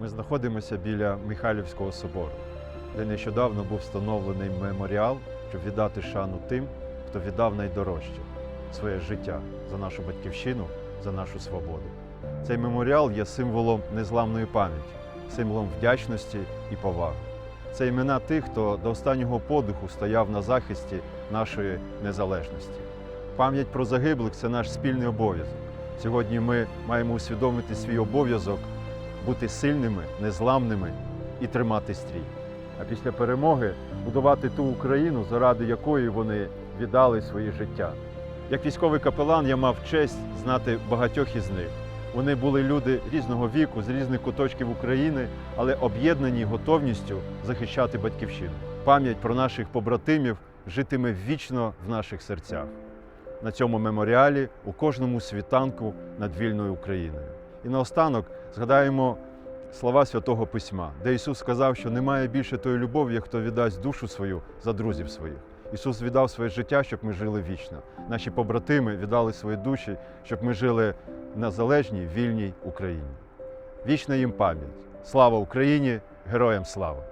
Ми знаходимося біля Михайлівського собору, де нещодавно був встановлений меморіал, щоб віддати шану тим, хто віддав найдорожче своє життя за нашу батьківщину, за нашу свободу. Цей меморіал є символом незламної пам'яті, символом вдячності і поваги. Це імена тих, хто до останнього подиху стояв на захисті нашої незалежності. Пам'ять про загиблих це наш спільний обов'язок. Сьогодні ми маємо усвідомити свій обов'язок бути сильними, незламними і тримати стрій. А після перемоги будувати ту Україну, заради якої вони віддали своє життя. Як військовий капелан я мав честь знати багатьох із них. Вони були люди різного віку, з різних куточків України, але об'єднані готовністю захищати батьківщину. Пам'ять про наших побратимів житиме вічно в наших серцях. На цьому меморіалі у кожному світанку над вільною Україною. І наостанок згадаємо слова Святого Письма, де Ісус сказав, що немає більше тої любові, як хто віддасть душу свою за друзів своїх. Ісус віддав своє життя, щоб ми жили вічно. Наші побратими віддали свої душі, щоб ми жили в незалежній, вільній Україні. Вічна їм пам'ять. Слава Україні! Героям слава!